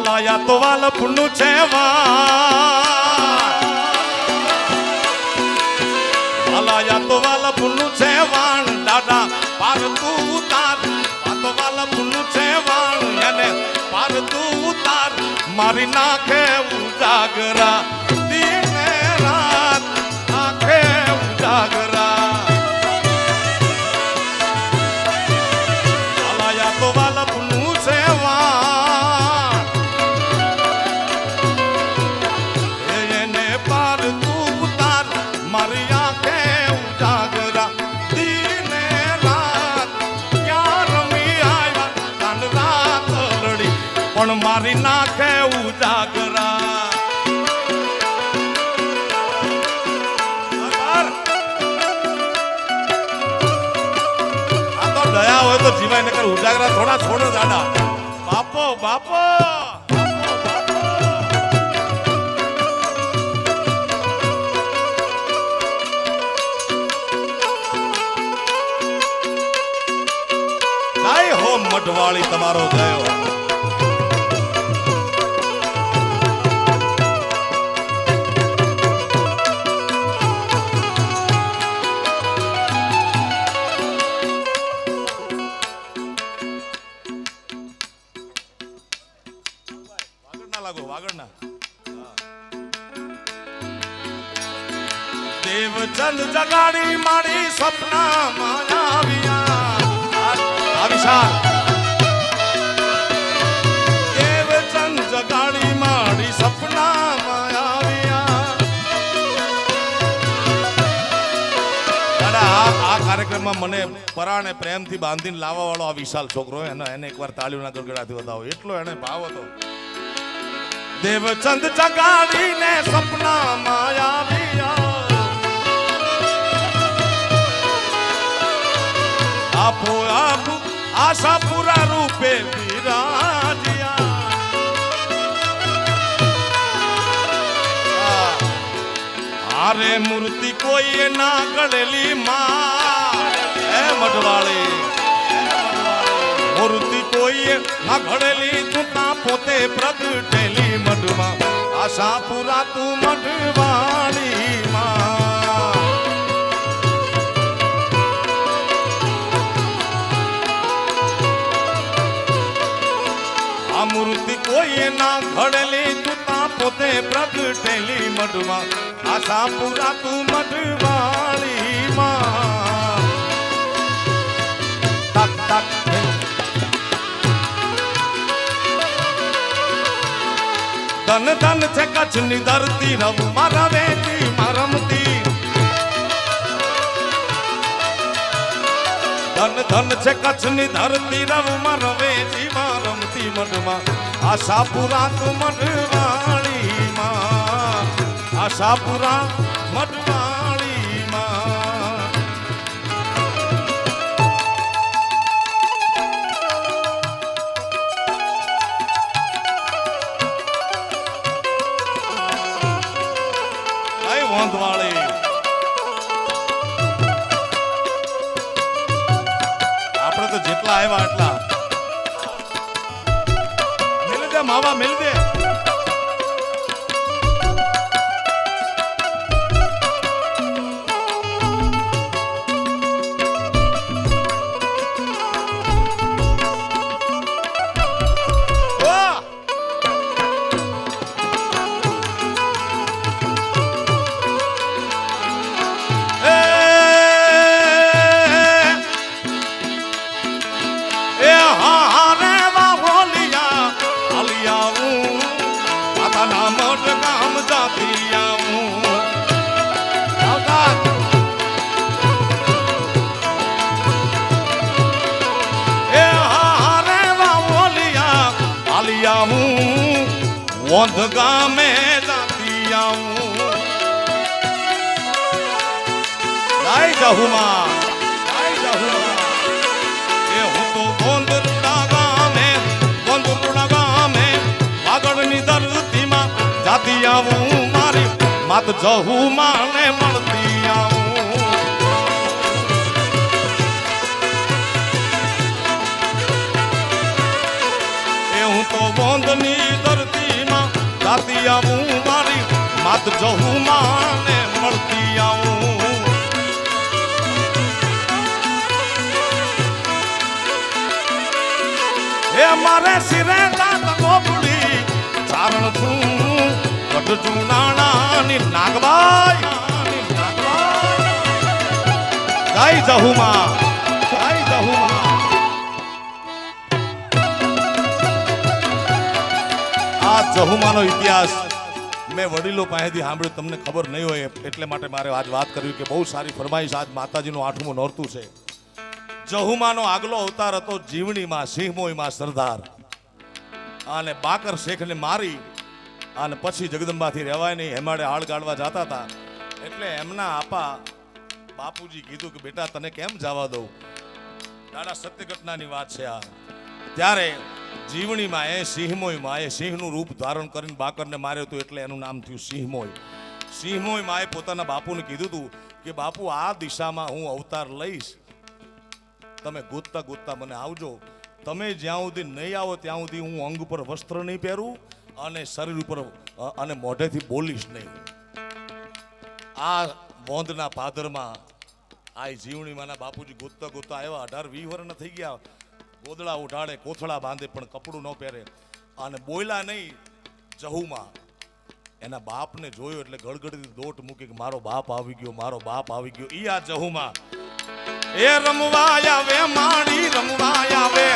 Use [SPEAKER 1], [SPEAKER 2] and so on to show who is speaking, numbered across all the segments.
[SPEAKER 1] વાલાયા તો વાલપનું છે વાણ. વાલાયા તો વાલપનું છે વાણ. દાદા, પાર તું ઉતાર. આ તો વાલપનું છે વાણ. એને પાર પણ મારી નાખે ઉજાગરા. દયા હોય તો જીવાય, નકર ઉજાગરા થોડા છોડો દાદા. બાપો બાપો. મઢવાળી તમારો જય. આ વિશાલ દેવચંદ મને પરાણે પ્રેમથી બાંધીને લાવવા વાળો આ વિશાલ છોકરો એને એને એકવાર તાળીઓના ગરગડાથી વધાવો. એટલો એને ભાવ હતો. દેવચંદ જગાડીને સપના માયાવિયા આશા પૂરા રૂપે વિરાજ્યા આરે મૂર્તિ કોઈએ ના ગળેલી માં હે મઢવાળી મૂર્તિ કોઈએ ના ઘડેલી તું તા પોતે પ્રગટેલી મઢવા આશા પૂરા તું મઢવાળી માં મૂર્તિ કોઈ ના ઘડેલી, તું તા પોતે પ્રગટેલી મઢમાં. આશા પૂરા તું મઢવાળી માં તક તક ધન ધન છે કચ્છની ધરતી, રવ મારા વેતી મારમતી ધન ધન છે કચ્છની ધરતી, રવ મરવે જીવા રમતી મઢમાં આશાપુરા તું મઢવાળી માં આશાપુરા મઢવાળી માવા મિલ દે વંધ ગામે જાતિયા હું જય જહુમાં જય જહુમાં. એ હું તો ગોંદરુડા ગામે ગામે વાગડની ધરતીમાં જાતી આવું. મારી માત જહુ માને મળતી આવું. એ હું તો ધરતીમાં જાતી આવું મારી માત જહું માને મળતી આવું. એ મારે સિરે દાંત ગોપડી, ચારણ છું, કટ જુનાણાની નાગબાઈ જય જહુમાં જહુમાનો ઇતિહાસ, મેં વડીલો પાસેથી સાંભળ્યું, તમને ખબર નહીં હોય, એટલે માટે મારે આજ વાત કરવી કે બહુ સારી ફરમાઈશ આજ માતાજીનું આઠમું નોરતું છે. જહુમાનો આગલો અવતાર હતો જીવણીમાં સિંહમોયમાં સરદાર. અને બાકર શેખને મારી, અને પછી જગદંબાથી રહેવાય નહીં, હેમાડે હાળ ગાળવા જતા હતા. એટલે એમના આપા બાપુજી કીધું કે, બેટા, તને કેમ જવા દઉં? દાદા સત્ય ઘટનાની વાત છે આ. ત્યારે જીવણીમાં એ સિંહમોયમાં એ સિંહનું રૂપ ધારણ કરીને બાકરને માર્યો હતો એટલે એનું નામ થયું સિંહમોય. સિંહમોય માએ પોતાના બાપુને કીધું હતું કે, બાપુ, આ દિશામાં હું અવતાર લઈશ. તમે ગોતતા ગોતતા મને આવજો. તમે જ્યાં સુધી નહીં આવો ત્યાં સુધી હું અંગ ઉપર વસ્ત્ર નહીં પહેરું અને શરીર ઉપર અને મોઢેથી બોલીશ નહીં. આ વોંધના પાદરમાં આ જીવણીમાંના બાપુજી ગોતતા ગોતતા આવ્યા. અઢાર વી વર્ષના થઈ ગયા. ગોદડા ઉઢાડે કોથળા બાંધે, પણ કપડું ન પહેરે. અને બોયલા નહીં, જહુમાં. એના બાપને જોયો એટલે ગળગડતી દોટ મૂકી કે મારો બાપ આવી ગયો, મારો બાપ આવી ગયો. ઈ આ જહુમાં. એ રમવા આવે માડી રમવા આવે.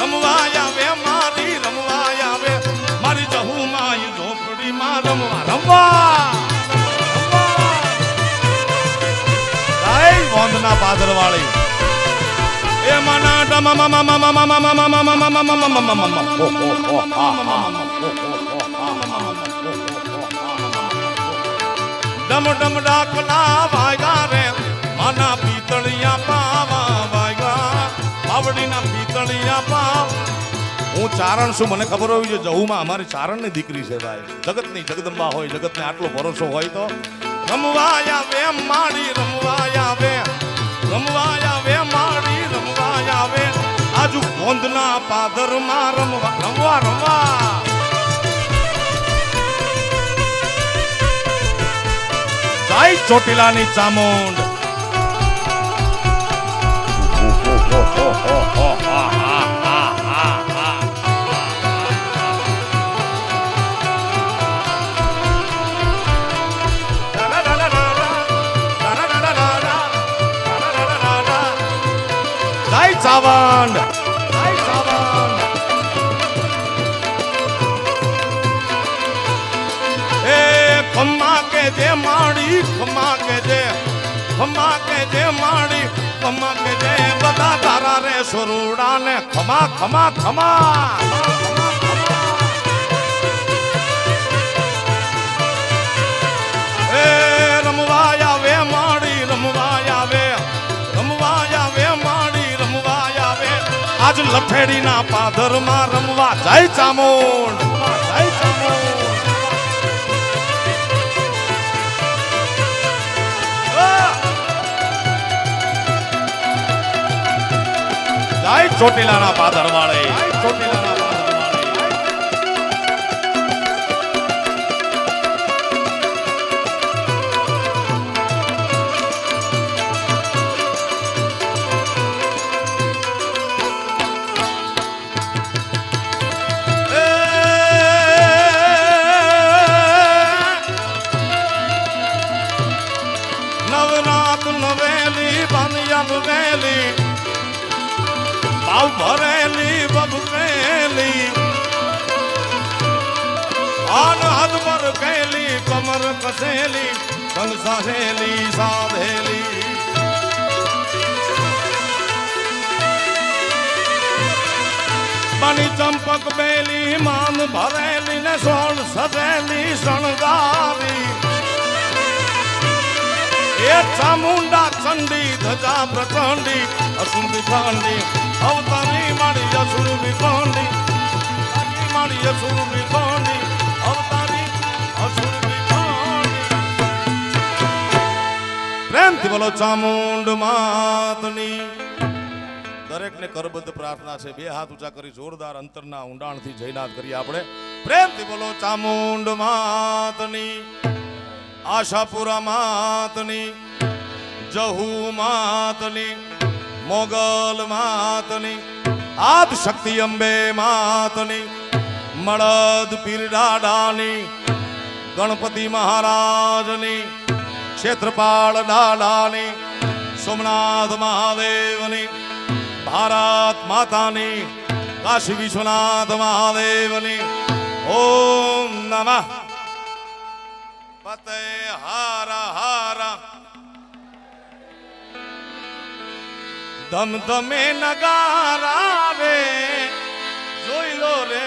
[SPEAKER 1] રમવા આવે, મારી રમવા આવે. મારી જહુમાં ઝોપડીમાં રમવા. રમવા! વંદના મના ડમ ડમ ડાકલા વાગ્યા રે માના પીતળિયા પાવા વાગ્યા પાવડીના પીતળિયા પાવ હું ચારણ છું મને ખબર હોવી જોઈએ જહુમાં અમારી ચારણની દીકરી છે ભાઈ જગતની જગદંબા હોય જગતને આટલો ભરોસો હોય તો રમવાયા વે માડી રમવાયા વે રમવાયા વે માડી આજુ ગોંધના પાદરમાં રમવા રમવા રમવા. જય ચોટીલાની ચામુંડ. કેજે માડી ખમા કેજે ખમા કેજે માડી ખમા કેજે બધા તારા રે સરુડા ને ખમા ખમા. ખમા આજ લઠેડીના પાધરમાં રમવા જાય ચામોણ જાય ચામોણ ચોટીલાના પાદર વાળે ચોટીલાના ભાવ ભરેલી બબકેલી આન હદ પર કેલી કમર કસેલી સંગ સાધેલી. બની ચંપક બેલી, માન ભરેલી, ને સોળ સજેલી, શણગારી. એ ચામુંડા ચંડી, ધજા પ્રચંડી અસુર વિખંડી અવતારી મારી અસુર વિખંડી અવતારી મારી અસુર વિખંડી અવતારી અસુર વિખંડી પ્રેમથી બોલો, ચામુંડ માતની. દરેકને કરબદ્ધ પ્રાર્થના છે. બે હાથ ઊંચા કરી જોરદાર અંતરના ઊંડાણથી જયનાથ કરીએ આપણે. પ્રેમથી બોલો, ચામુંડ માતની. આશાપુરા માતની. જહુ માતની. મોગલ માતની, આદ શક્તિ અંબે માતની, મળદ પીર દાડાની ગણપતિ મહારાજની, ક્ષેત્રપાળ ડાડાની, સોમનાથ મહાદેવની, ભારત માતાની, કાશી વિશ્વનાથ મહાદેવની, ઓમ નમઃ. પતે ધમધમે નગારા રે જોઈ લો રે